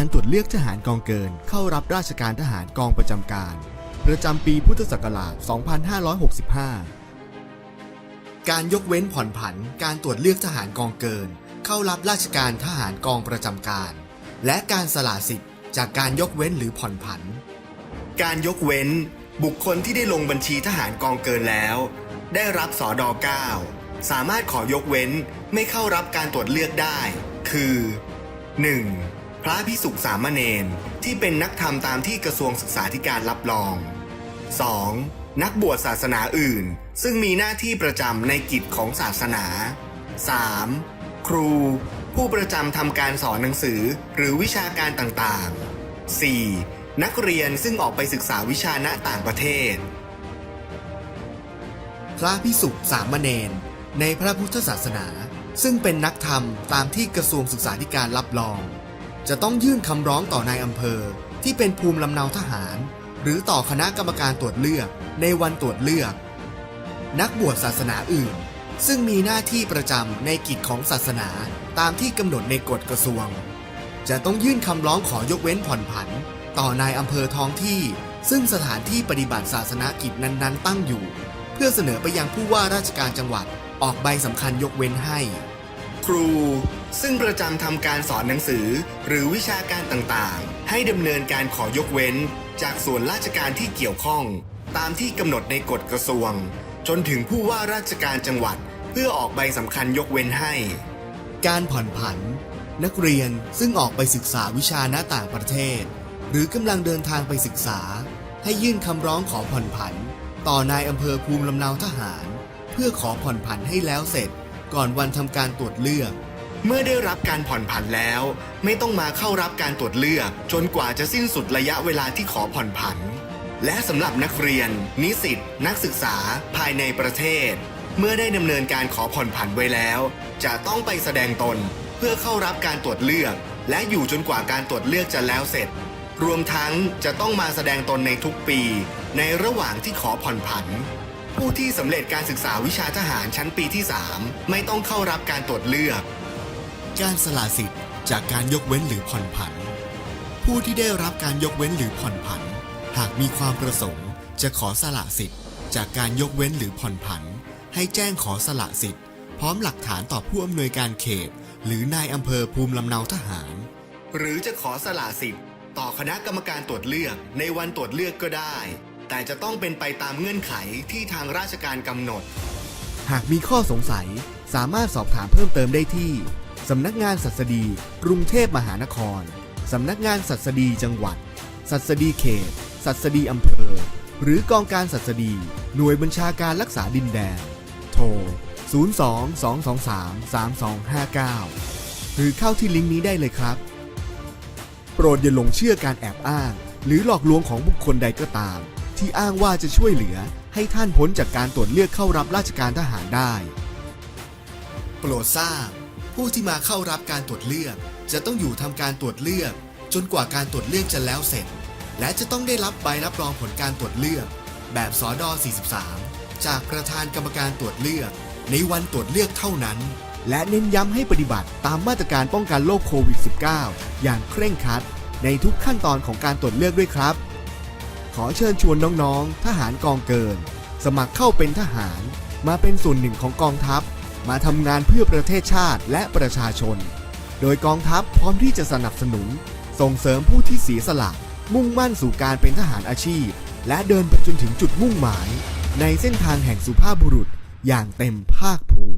การตรวจเลือกทหารกองเกิน เข้ารับราชการทหารกองประจำการ ประจำปีพุทธศักราช 2565 การยกเว้นผ่อนผันการตรวจเลือกทหารกองเกิน เข้ารับราชการทหารกองประจำการ และการสละสิทธิ์จากการยกเว้นหรือผ่อนผัน การยกเว้น บุคคลที่ได้ลงบัญชีทหารกองเกินแล้ว ได้รับสอดอ9สามารถขอยกเว้นไม่เข้ารับการตรวจเลือกได้ คือ 1. พระพิสุขสามเณรที่เป็นนักธรรมตามที่กระทรวงศึกษาธิการรับรอง 2. นักบวชศาสนาอื่น ซึ่งมีหน้าที่ประจำในกิจของศาสนา 3. ครู ผู้ประจำทำการสอนหนังสือหรือวิชาการต่างๆ 4. นักเรียนซึ่งออกไปศึกษาวิชาณต่างประเทศ พระพิสุขสามเณรในพระพุทธศาสนา ซึ่งเป็นนักธรรมตามที่กระทรวงศึกษาธิการรับรอง จะต้องยื่นคำร้องต่อนายอำเภอ ที่เป็นภูมิลำเนาทหาร หรือต่อคณะกรรมการตรวจเลือกในวันตรวจเลือก นักบวชศาสนาอื่น ซึ่งมีหน้าที่ประจำในกิจของศาสนาตามที่กำหนดในกฎกระทรวง จะต้องยื่นคำร้องขอยกเว้นผ่อนผัน ต่อนายอำเภอท้องที่ ซึ่งสถานที่ปฏิบัติศาสนากิจนั้น ๆ ตั้งอยู่ เพื่อเสนอไปยังผู้ว่าราชการจังหวัดออกใบสำคัญยกเว้นให้ ครู ซึ่งประจำทำการสอนหนังสือหรือวิชาการต่างๆ ให้ดำเนินการขอยกเว้น จากส่วนราชการที่เกี่ยวข้อง ตามที่กำหนดในกฎกระทรวง จนถึงผู้ว่าราชการจังหวัด เพื่อออกใบสำคัญยกเว้นให้ การผ่อนผัน นักเรียนซึ่งออกไปศึกษาวิชาณต่างประเทศ หรือกำลังเดินทางไปศึกษา ให้ยื่นคำร้องขอผ่อนผัน ต่อนายอำเภอภูมิลำเนาทหาร เพื่อขอผ่อนผันให้แล้วเสร็จ ก่อนวันทำการตรวจเลือก เมื่อได้รับการผ่อนผันแล้ว ไม่ต้องมาเข้ารับการตรวจเลือก จนกว่าจะสิ้นสุดระยะเวลาที่ขอผ่อนผัน และสำหรับนักเรียน นิสิตนักศึกษา ภายในประเทศ เมื่อได้ดำเนินการขอผ่อนผันไว้แล้ว จะต้องไปแสดงตน เพื่อเข้ารับการตรวจเลือก และอยู่จนกว่าการตรวจเลือกจะแล้วเสร็จ รวมทั้งจะต้องมาแสดงตนในทุกปี ในระหว่างที่ขอผ่อนผันผู้ที่สำเร็จการศึกษาวิชาทหารชั้นปีที่ 3 ไม่ต้องเข้ารับการตรวจเลือก การสละสิทธิ์จากการยกเว้นหรือผ่อนผัน ผู้ที่ได้รับการยกเว้นหรือผ่อนผัน หากมีความประสงค์ จะขอสละสิทธิ์จากการยกเว้นหรือผ่อนผัน ให้แจ้งขอสละสิทธิ์ พร้อมหลักฐานต่อผู้อำนวยการเขต หรือนายอำเภอภูมิลำเนาทหาร หรือจะขอสละสิทธิ์ ต่อคณะกรรมการตรวจเลือกในวันตรวจเลือกก็ได้ แต่จะต้องเป็นไปตามเงื่อนไขที่ทางราชการกำหนด หากมีข้อสงสัยสามารถสอบถามเพิ่มเติมได้ที่ สำนักงานสัสดีกรุงเทพมหานคร สำนักงานสัสดีจังหวัด สัสดีเขต สัสดีอำเภอ หรือกองการสัสดี หน่วยบัญชาการรักษาดินแดน โทร 02-223-3259 หรือเข้าที่ลิงก์นี้ได้เลยครับ โปรดอย่าหลงเชื่อการแอบอ้าง หรือหลอกลวงของบุคคลใดก็ตาม ที่อ้างว่าจะช่วยเหลือให้ท่านพ้นจากการตรวจเลือกเข้ารับราชการทหารได้ โปรดทราบ ผู้ที่มาเข้ารับการตรวจเลือก จะต้องอยู่ทำการตรวจเลือก จนกว่าการตรวจเลือกจะแล้วเสร็จ และจะต้องได้รับใบรับรองผลการตรวจเลือก แบบสอดอ43 จากประธานกรรมการตรวจเลือก ในวันตรวจเลือกเท่านั้น และเน้นย้ำให้ปฏิบัติตามมาตรการป้องกันโรคโควิด -19 อย่างเคร่งครัด ในทุกขั้นตอนของการตรวจเลือกด้วยครับ ขอเชิญชวนน้องๆ ทหารกองเกิน สมัครเข้าเป็นทหาร มาเป็นส่วนหนึ่งของกองทัพ มาทำงานเพื่อประเทศชาติและประชาชน โดยกองทัพพร้อมที่จะสนับสนุน ส่งเสริมผู้ที่เสียสละ มุ่งมั่นสู่การเป็นทหารอาชีพ และเดินไปจนถึงจุดมุ่งหมาย ในเส้นทางแห่งสุภาพบุรุษอย่างเต็มภาคภูมิ